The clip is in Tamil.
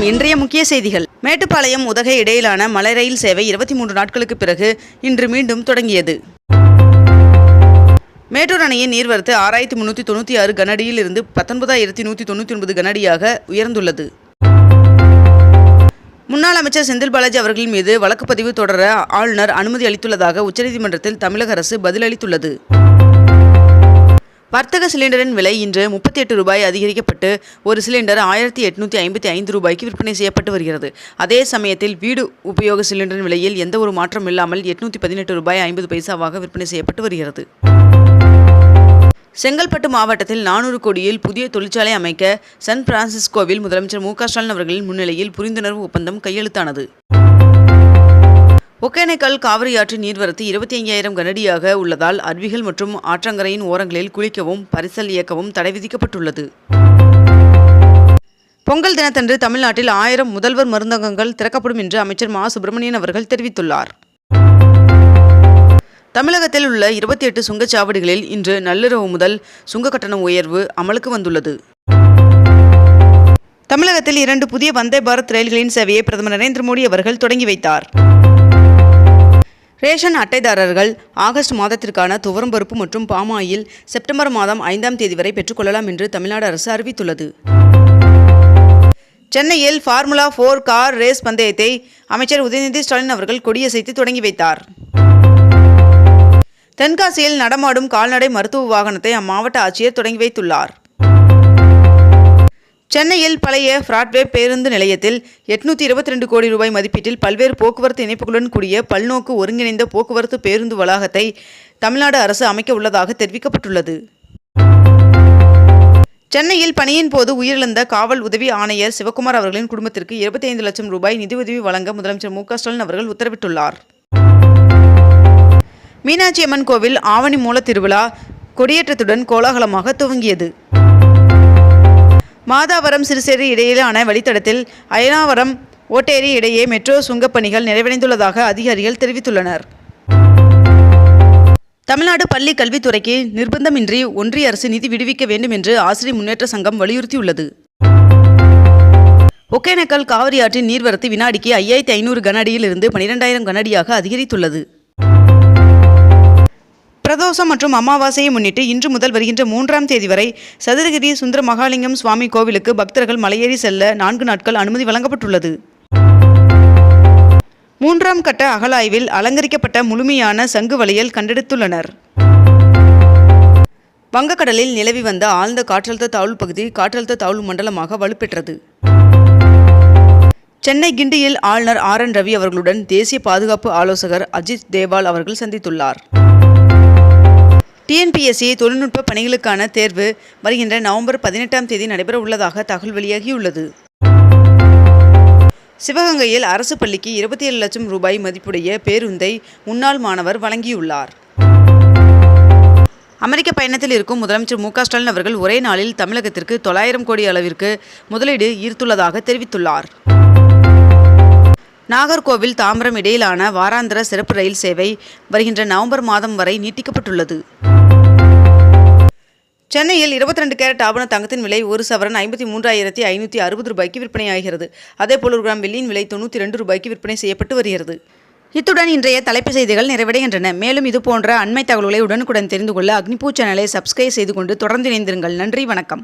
வணக்கம் இன்றைய முக்கிய செய்திகள். மேட்டுப்பாளையம் உதகை இடையிலான மலை ரயில் சேவை இருபத்தி மூன்று நாட்களுக்கு பிறகு இன்று மீண்டும் தொடங்கியது. மேட்டூர் அணையின் நீர்வரத்து ஆறாயிரத்தி முன்னூற்றி தொண்ணூற்றி ஆறு கனடியில் இருந்து பத்தொன்பதாயிரத்தி நூற்றி தொண்ணூற்றி ஒன்பது கனடியாக உயர்ந்துள்ளது. முன்னாள் அமைச்சர் செந்தில் பாலாஜி அவர்கள் மீது வழக்கு பதிவு தொடர ஆளுநர் அனுமதி அளித்துள்ளதாக உச்சநீதிமன்றத்தில் தமிழக அரசு பதிலளித்துள்ளது. வர்த்தக சிலிண்டரின் விலை இன்று முப்பத்தி எட்டு ரூபாய் அதிகரிக்கப்பட்டு ஒரு சிலிண்டர் ஆயிரத்தி எட்நூற்றி ஐம்பத்தி ஐந்து ரூபாய்க்கு விற்பனை செய்யப்பட்டு வருகிறது. அதே சமயத்தில் வீடு உபயோக சிலிண்டரின் விலையில் எந்த ஒரு மாற்றம் இல்லாமல் எட்நூற்றி பதினெட்டு ரூபாய் ஐம்பது பைசாவாக விற்பனை செய்யப்பட்டு வருகிறது. செங்கல்பட்டு மாவட்டத்தில் நானூறு கோடியில் புதிய தொழிற்சாலை அமைக்க சான் பிரான்சிஸ்கோவில் முதலமைச்சர் மு க ஸ்டாலின் அவர்களின் முன்னிலையில் புரிந்துணர்வு ஒப்பந்தம் கையெழுத்தானது. ஒகேனக்கல் காவிரி ஆற்று நீர்வரத்து இருபத்தி ஐயாயிரம் கனடியாக உள்ளதால் அருவிகள் மற்றும் ஆற்றங்கரையின் ஓரங்களில் குளிக்கவும் பரிசல் இயக்கவும் தடை விதிக்கப்பட்டுள்ளது. பொங்கல் தினத்தன்று தமிழ்நாட்டில் ஆயிரம் முதல்வர் மருந்தகங்கள் திறக்கப்படும் என்று அமைச்சர் மா. சுப்பிரமணியன் அவர்கள் தெரிவித்துள்ளார். தமிழகத்தில் உள்ள இருபத்தி எட்டு சுங்கச்சாவடிகளில் இன்று நள்ளிரவு முதல் சுங்க கட்டண உயர்வு அமலுக்கு வந்துள்ளது. தமிழகத்தில் இரண்டு புதிய வந்தே பாரத் ரயில்களின் சேவையை பிரதமர் நரேந்திர மோடி அவர்கள் தொடங்கி வைத்தார். ரேஷன் அட்டைதாரர்கள் ஆகஸ்ட் மாதத்திற்கான துவரம் பருப்பு மற்றும் பாமாயில் செப்டம்பர் மாதம் ஐந்தாம் தேதி வரை பெற்றுக்கொள்ளலாம் என்று தமிழ்நாடு அரசு அறிவித்துள்ளது. சென்னையில் ஃபார்முலா ஃபோர் கார் ரேஸ் பந்தயத்தை அமைச்சர் உதயநிதி ஸ்டாலின் அவர்கள் கொடியசைத்து தொடங்கி வைத்தார். தென்காசியில் நடமாடும் கால்நடை மருத்துவ வாகனத்தை அம்மாவட்ட ஆட்சியர் தொடங்கி வைத்துள்ளார். சென்னையில் பழைய ஃப்ராட்வே பேருந்து நிலையத்தில் எட்நூற்றி இருபத்தி ரெண்டு கோடி ரூபாய் மதிப்பீட்டில் பல்வேறு போக்குவரத்து இணைப்புகளுடன் கூடிய பல்நோக்கு ஒருங்கிணைந்த போக்குவரத்து பேருந்து வளாகத்தை தமிழ்நாடு அரசு அமைக்க உள்ளதாக தெரிவிக்கப்பட்டுள்ளது. சென்னையில் பணியின் போது உயிரிழந்த காவல் உதவி ஆணையர் சிவக்குமார் அவர்களின் குடும்பத்திற்கு இருபத்தி ஐந்து லட்சம் ரூபாய் நிதியுதவி வழங்க முதலமைச்சர் மு ஸ்டாலின் அவர்கள் உத்தரவிட்டுள்ளார். மீனாட்சி அம்மன் கோவில் ஆவணி மூல திருவிழா கொடியேற்றத்துடன் கோலாகலமாக துவங்கியது. மாதாவரம் சிறுசேரி இடையிலான வழித்தடத்தில் அயனாவரம் ஓட்டேரி இடையே மெட்ரோ சுங்கப்பணிகள் நிறைவடைந்துள்ளதாக அதிகாரிகள் தெரிவித்துள்ளனர். தமிழ்நாடு பள்ளி கல்வித்துறைக்கு நிர்பந்தமின்றி ஒன்றிய அரசு நிதி விடுவிக்க வேண்டும் என்று ஆசிரியர் முன்னேற்ற சங்கம் வலியுறுத்தியுள்ளது. ஒகேனக்கல் காவிரி ஆற்றின் நீர்வரத்து வினாடிக்கு ஐயாயிரத்தி ஐநூறு கனஅடியில் இருந்து பனிரெண்டாயிரம் கனஅடியாக அதிகரித்துள்ளது. பிரதோஷம் மற்றும் அமாவாசையை முன்னிட்டு இன்று முதல் வருகின்ற மூன்றாம் தேதி வரை சதுரகிரி சுந்தர மகாலிங்கம் சுவாமி கோவிலுக்கு பக்தர்கள் மலையேறி செல்ல நான்கு நாட்கள் அனுமதி வழங்கப்பட்டுள்ளது. மூன்றாம் கட்ட அகலாய்வில் அலங்கரிக்கப்பட்ட முழுமையான சங்கு வளையல் கண்டெடுத்துள்ளனர். வங்கக்கடலில் நிலவி வந்த ஆழ்ந்த காற்றழுத்த தாழ்வு பகுதி காற்றழுத்த தாழ்வு மண்டலமாக வலுப்பெற்றது. சென்னை கிண்டியில் ஆளுநர் ஆர் என் ரவி அவர்களுடன் தேசிய பாதுகாப்பு ஆலோசகர் அஜித் தேவால் அவர்கள் சந்தித்துள்ளார். டிஎன்பிஎஸ்சி தொழில்நுட்ப பணிகளுக்கான தேர்வு வருகின்ற நவம்பர் பதினெட்டாம் தேதி நடைபெற உள்ளதாக தகவல் வெளியாகியுள்ளது. சிவகங்கையில் அரசு பள்ளிக்கு இருபத்தி ஏழு லட்சம் ரூபாய் மதிப்புடைய பேருந்தை முன்னாள் மாணவர் வழங்கியுள்ளார். அமெரிக்க பயணத்தில் இருக்கும் முதலமைச்சர் மு ஸ்டாலின் அவர்கள் ஒரே நாளில் தமிழகத்திற்கு தொள்ளாயிரம் கோடி அளவிற்கு முதலீடு ஈர்த்துள்ளதாக தெரிவித்துள்ளார். நாகர்கோவில் தாம்பரம் இடையிலான வாராந்திர சிறப்பு ரயில் சேவை வருகின்ற நவம்பர் மாதம் வரை நீட்டிக்கப்பட்டுள்ளது. சென்னையில் இருபத்தி ரெண்டு கேரட் ஆபண தங்கத்தின் விலை ஒரு சவரன் ஐம்பத்தி மூன்றாயிரத்தி ஐநூற்றி அறுபது ரூபாய்க்கு விற்பனையாகிறது. அதேபோல் ஒரு கிராம் வெள்ளியின் விலை தொண்ணூற்றி ரெண்டு ரூபாய்க்கு விற்பனை செய்யப்பட்டு வருகிறது. இத்துடன் இன்றைய தலைப்பு செய்திகள் நிறைவடைகின்றன. மேலும் இதுபோன்ற அண்மை தகவல்களை உடனுக்குடன் தெரிந்து கொள்ள அக்னிபூ சேனலை சப்ஸ்கிரைப் செய்து கொண்டு தொடர்ந்து இணைந்திருங்கள். நன்றி வணக்கம்.